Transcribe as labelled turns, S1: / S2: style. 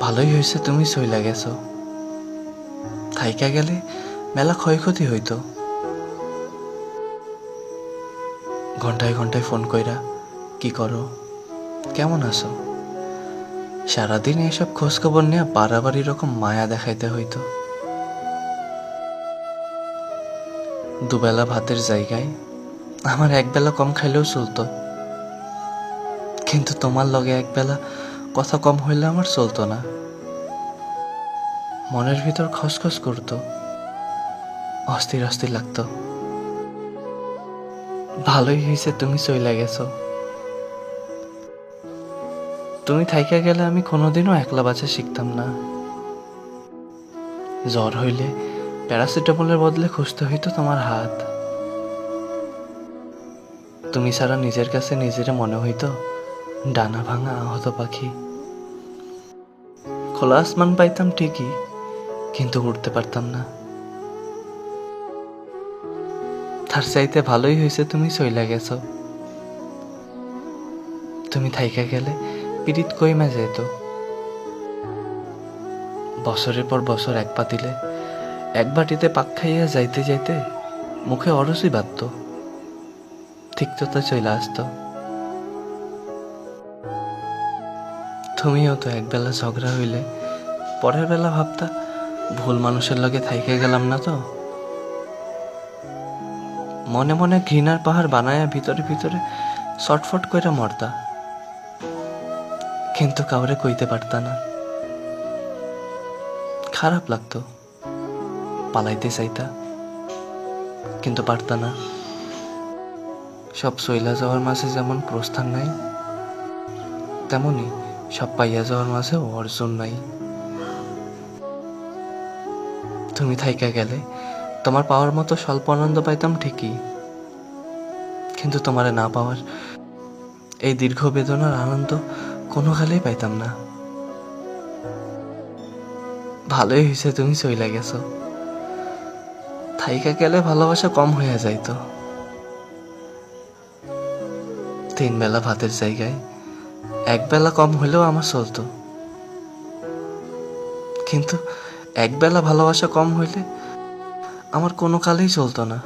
S1: ভালোই হয়েছে তুমি চইলা গেছো। থাইকা গেলে মেলা ক্ষয়ক্ষতি হইতো। ঘন্টায় ঘন্টায় ফোন কইরা, কি করো? কেমন আছো? সারাদিন এসব খোঁজ খবর নিয়ে বাড়াবাড়ি রকম মায়া দেখাইতে হইতো। দুবেলা ভাতের জায়গায় আমার একবেলা কম খাইলেও চলতো। কিন্তু তোমার লগে একবেলা কথা কম হইলে আমার চলতো না। মনের ভিতর খসখস করতো। অস্থির অস্থির লাগতো। ভালোই হয়েছে তুমি চইলা গেছো। তুমি থাইকা গেলে আমি কোনোদিনও একলা বাঁচা শিখতাম না। জ্বর হইলে প্যারাসিটামলের বদলে খুঁজতে হইতো তোমার হাত। তুমি ছাড়া নিজের কাছে নিজের মনে হইতো ডানা ভাঙা আহত পাখি। খোলা আসমান পাইতাম ঠিকই, কিন্তু উঠতে পারতাম না। তার চাইতে ভালোই হয়েছে তুমি চইলা গেছ। তুমি থাইকা গেলে পিড়িত কইমা যেত বছরের পর বছর এক পাতিলে, এক বাটিতে পাক খাইয়া যাইতে যাইতে মুখে অরসই বাঁধত। তিক্ততা চইলা আসতো। তুমিও তো একবেলা ঝগড়া হইলে, পরের বেলা ভাবতা ভুল মানুষের লগে থাইকে গেলাম না তো। মনে মনে ঘৃণার পাহাড় বানায়া ভিতরে ভিতরে শটফট কইরা মরতা। কিন্তু কাউরে কইতে পারতা না। খারাপ লাগতো, পালাইতে চাইতা, কিন্তু পারতা না। সব সইলা যাওয়ার মাঝে যেমন প্রস্থান নাই তেমনি সব পাইয়া যাওয়ার মাঝেও অর্জন নাই। তুমি থাইকা গেলে, তোমার পাওয়ার মতো স্বল্প আনন্দ পাইতাম ঠিকই। কিন্তু তোমারে না পাওয়ার এই দীর্ঘ বেদনার আনন্দ কোনো কালেই পাইতাম না। ভালোই হয়েছে তুমি চইলা গেছো। থাইকা গেলে ভালোবাসা কম হয়ে যাইতো। তিন বেলা ভাতের জায়গায় এক বেলা কম হলেও আমার চলতো। কিন্তু একবেলা ভালোবাসা কম হইলে আমার কোনো কালেই চলতো না।